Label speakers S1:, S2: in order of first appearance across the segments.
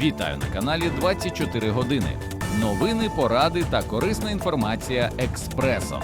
S1: Вітаю на каналі 24 години. Новини, поради та корисна інформація експресом.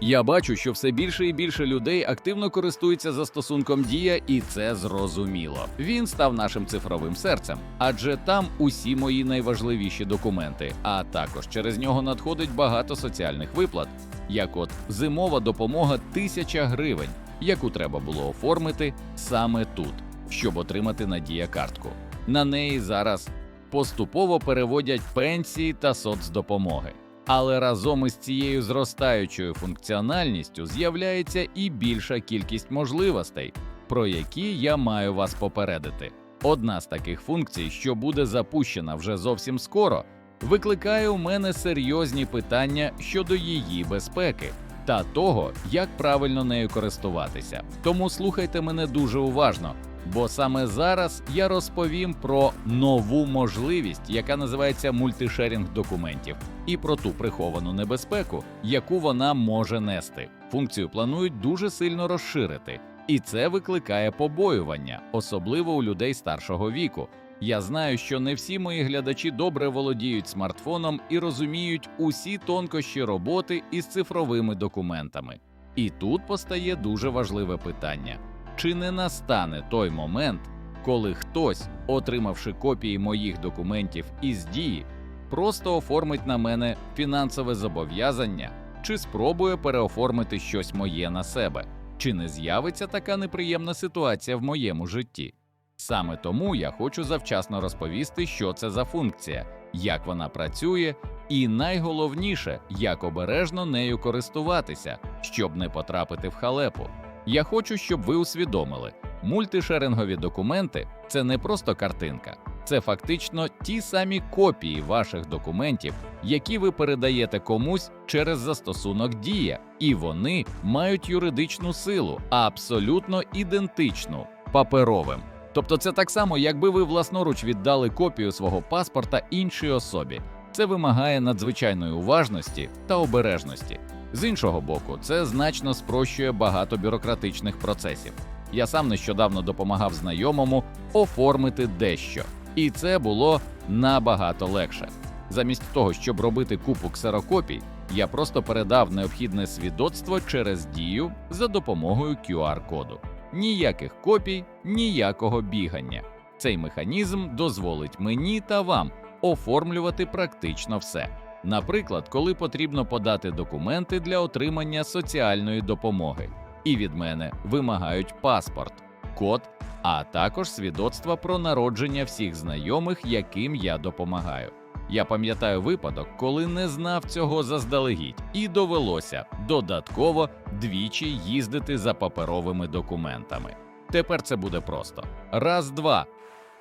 S1: Я бачу, що все більше і більше людей активно користуються застосунком Дія, і це зрозуміло. Він став нашим цифровим серцем, адже там усі мої найважливіші документи. А також через нього надходить багато соціальних виплат, як от зимова допомога тисяча гривень, яку треба було оформити саме тут, щоб отримати Надія картку. На неї зараз поступово переводять пенсії та соцдопомоги. Але разом із цією зростаючою функціональністю з'являється і більша кількість можливостей, про які я маю вас попередити. Одна з таких функцій, що буде запущена вже зовсім скоро, викликає у мене серйозні питання щодо її безпеки та того, як правильно нею користуватися. Тому слухайте мене дуже уважно, бо саме зараз я розповім про нову можливість, яка називається мультишерінг документів, і про ту приховану небезпеку, яку вона може нести. Функцію планують дуже сильно розширити, і це викликає побоювання, особливо у людей старшого віку. Я знаю, що не всі мої глядачі добре володіють смартфоном і розуміють усі тонкощі роботи із цифровими документами. І тут постає дуже важливе питання: чи не настане той момент, коли хтось, отримавши копії моїх документів із дії, просто оформить на мене фінансове зобов'язання чи спробує переоформити щось моє на себе? Чи не з'явиться така неприємна ситуація в моєму житті? Саме тому я хочу завчасно розповісти, що це за функція, як вона працює, і найголовніше, як обережно нею користуватися, щоб не потрапити в халепу. Я хочу, щоб ви усвідомили, мультишерингові документи це не просто картинка, це фактично ті самі копії ваших документів, які ви передаєте комусь через застосунок Дія, і вони мають юридичну силу, абсолютно ідентичну паперовим. Тобто, це так само, якби ви власноруч віддали копію свого паспорта іншій особі. Це вимагає надзвичайної уважності та обережності. З іншого боку, це значно спрощує багато бюрократичних процесів. Я сам нещодавно допомагав знайомому оформити дещо, і це було набагато легше. Замість того, щоб робити купу ксерокопій, я просто передав необхідне свідоцтво через дію за допомогою QR-коду. Ніяких копій, ніякого бігання. Цей механізм дозволить мені та вам оформлювати практично все. Наприклад, коли потрібно подати документи для отримання соціальної допомоги, і від мене вимагають паспорт, код, а також свідоцтва про народження всіх знайомих, яким я допомагаю. Я пам'ятаю випадок, коли не знав цього заздалегідь, і довелося додатково двічі їздити за паперовими документами. Тепер це буде просто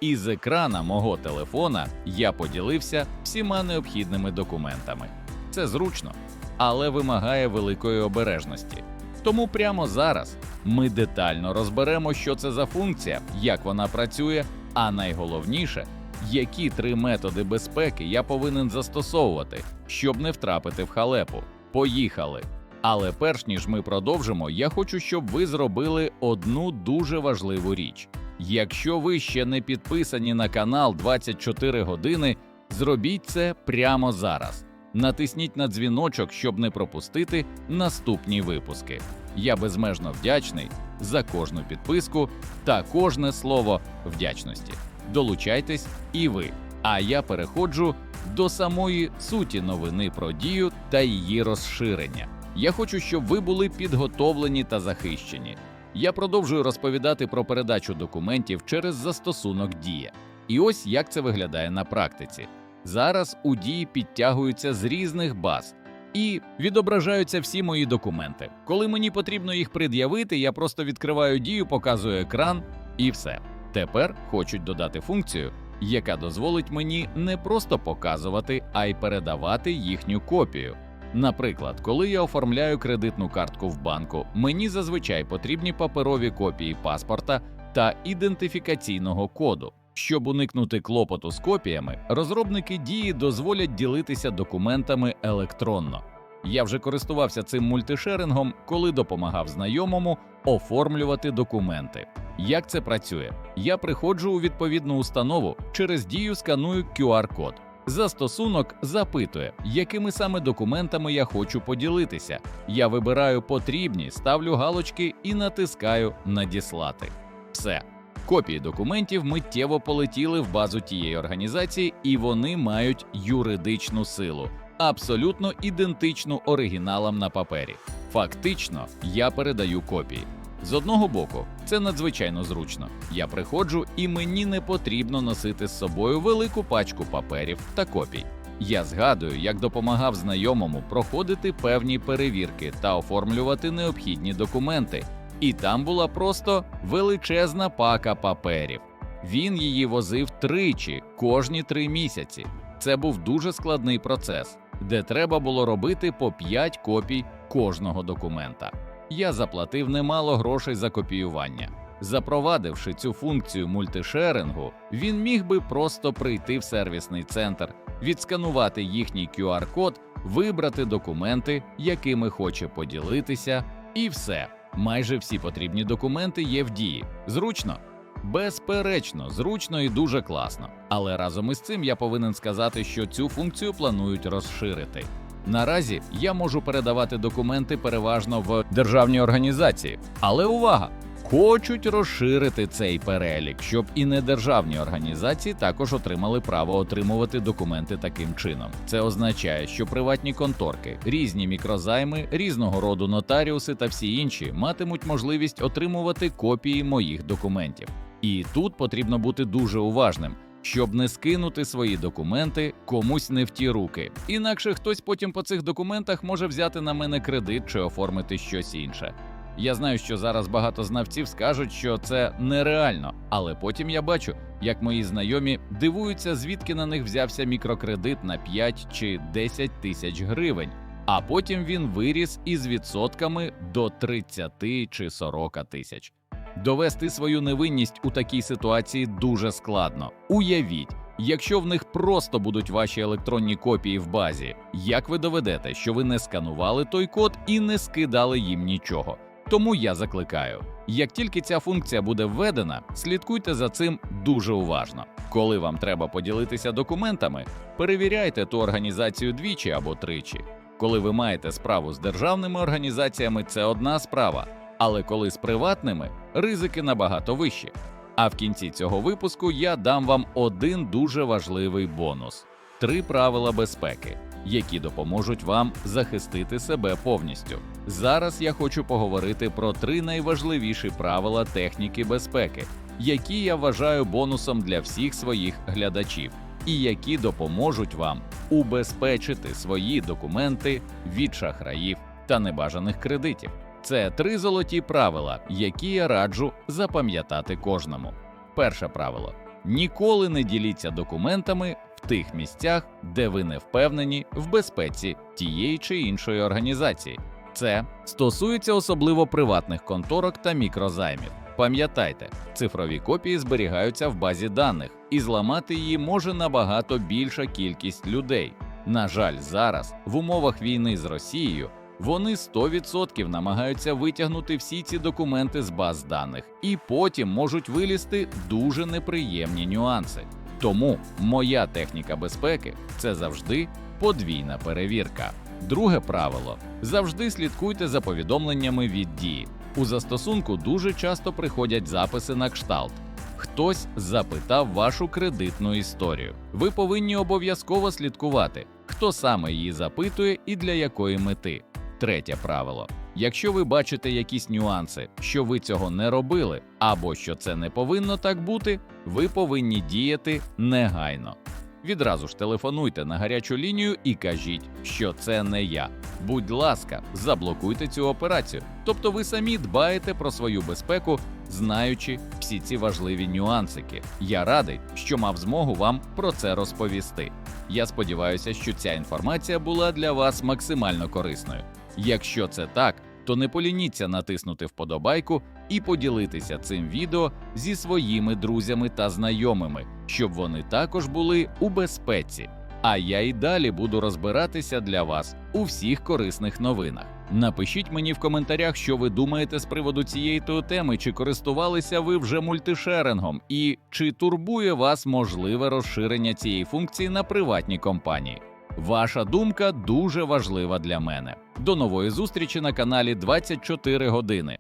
S1: раз-два. Із екрана мого телефона я поділився всіма необхідними документами. Це зручно, але вимагає великої обережності. Тому прямо зараз ми детально розберемо, що це за функція, як вона працює, а найголовніше, які три методи безпеки я повинен застосовувати, щоб не втрапити в халепу. Поїхали! Але перш ніж ми продовжимо, я хочу, щоб ви зробили одну дуже важливу річ. Якщо ви ще не підписані на канал 24 години, зробіть це прямо зараз. Натисніть на дзвіночок, щоб не пропустити наступні випуски. Я безмежно вдячний за кожну підписку та кожне слово вдячності. Долучайтесь і ви. А я переходжу до самої суті новини про дію та її розширення. Я хочу, щоб ви були підготовлені та захищені. Я продовжую розповідати про передачу документів через застосунок Дія. І ось як це виглядає на практиці. Зараз у дії підтягуються з різних баз і відображаються всі мої документи. Коли мені потрібно їх пред'явити, я просто відкриваю дію, показую екран і все. Тепер хочуть додати функцію, яка дозволить мені не просто показувати, а й передавати їхню копію. Наприклад, коли я оформляю кредитну картку в банку, мені зазвичай потрібні паперові копії паспорта та ідентифікаційного коду. Щоб уникнути клопоту з копіями, розробники дії дозволять ділитися документами електронно. Я вже користувався цим мультишерингом, коли допомагав знайомому оформлювати документи. Як це працює? Я приходжу у відповідну установу, через дію сканую QR-код. Застосунок запитує, якими саме документами я хочу поділитися. Я вибираю потрібні, ставлю галочки і натискаю Надіслати. Все. Копії документів миттєво полетіли в базу тієї організації, і вони мають юридичну силу, абсолютно ідентичну оригіналам на папері. Фактично, я передаю копії. З одного боку, це надзвичайно зручно. Я приходжу, і мені не потрібно носити з собою велику пачку паперів та копій. Я згадую, як допомагав знайомому проходити певні перевірки та оформлювати необхідні документи. І там була просто величезна пака паперів. Він її возив тричі кожні три місяці. Це був дуже складний процес, де треба було робити по 5 копій кожного документа. Я заплатив немало грошей за копіювання. Запровадивши цю функцію мультишерингу, він міг би просто прийти в сервісний центр, відсканувати їхній QR-код, вибрати документи, якими хоче поділитися, і все. Майже всі потрібні документи є в дії. Зручно? Безперечно, зручно і дуже класно. Але разом із цим я повинен сказати, що цю функцію планують розширити. Наразі я можу передавати документи переважно в державні організації, але увага! Хочуть розширити цей перелік, щоб і недержавні організації також отримали право отримувати документи таким чином. Це означає, що приватні конторки, різні мікрозайми, різного роду нотаріуси та всі інші матимуть можливість отримувати копії моїх документів. І тут потрібно бути дуже уважним, щоб не скинути свої документи комусь не в ті руки. Інакше хтось потім по цих документах може взяти на мене кредит чи оформити щось інше. Я знаю, що зараз багато знавців скажуть, що це нереально, але потім я бачу, як мої знайомі дивуються, звідки на них взявся мікрокредит на 5 чи 10 тисяч гривень, а потім він виріс із відсотками до 30 чи 40 тисяч. Довести свою невинність у такій ситуації дуже складно. Уявіть, якщо в них просто будуть ваші електронні копії в базі, як ви доведете, що ви не сканували той код і не скидали їм нічого? Тому я закликаю: як тільки ця функція буде введена, слідкуйте за цим дуже уважно. Коли вам треба поділитися документами, перевіряйте ту організацію двічі або тричі. Коли ви маєте справу з державними організаціями, це одна справа. Але коли з приватними, ризики набагато вищі. А в кінці цього випуску я дам вам один дуже важливий бонус: три правила безпеки, які допоможуть вам захистити себе повністю. Зараз я хочу поговорити про три найважливіші правила техніки безпеки, які я вважаю бонусом для всіх своїх глядачів, і які допоможуть вам убезпечити свої документи від шахраїв та небажаних кредитів. Це три золоті правила, які я раджу запам'ятати кожному. Перше правило: ніколи не діліться документами в тих місцях, де ви не впевнені в безпеці тієї чи іншої організації. Це стосується особливо приватних конторок та мікрозаймів. Пам'ятайте, цифрові копії зберігаються в базі даних, і зламати її може набагато більша кількість людей. На жаль, зараз в умовах війни з Росією вони 100% намагаються витягнути всі ці документи з баз даних, і потім можуть вилізти дуже неприємні нюанси. Тому моя техніка безпеки це завжди подвійна перевірка. Друге правило: завжди слідкуйте за повідомленнями від дії. У застосунку дуже часто приходять записи на кшталт. Хтось запитав вашу кредитну історію. Ви повинні обов'язково слідкувати, хто саме її запитує і для якої мети. Третє правило: якщо ви бачите якісь нюанси, що ви цього не робили, або що це не повинно так бути, ви повинні діяти негайно. Відразу ж телефонуйте на гарячу лінію і кажіть, що це не я. Будь ласка, заблокуйте цю операцію. Тобто ви самі дбаєте про свою безпеку, знаючи всі ці важливі нюансики. Я радий, що мав змогу вам про це розповісти. Я сподіваюся, що ця інформація була для вас максимально корисною. Якщо це так, то не полініться натиснути вподобайку і поділитися цим відео зі своїми друзями та знайомими, щоб вони також були у безпеці. А я і далі буду розбиратися для вас у всіх корисних новинах. Напишіть мені в коментарях, що ви думаєте з приводу цієї теми, чи користувалися ви вже мультишерингом, і чи турбує вас можливе розширення цієї функції на приватні компанії. Ваша думка дуже важлива для мене. До нової зустрічі на каналі 24 години.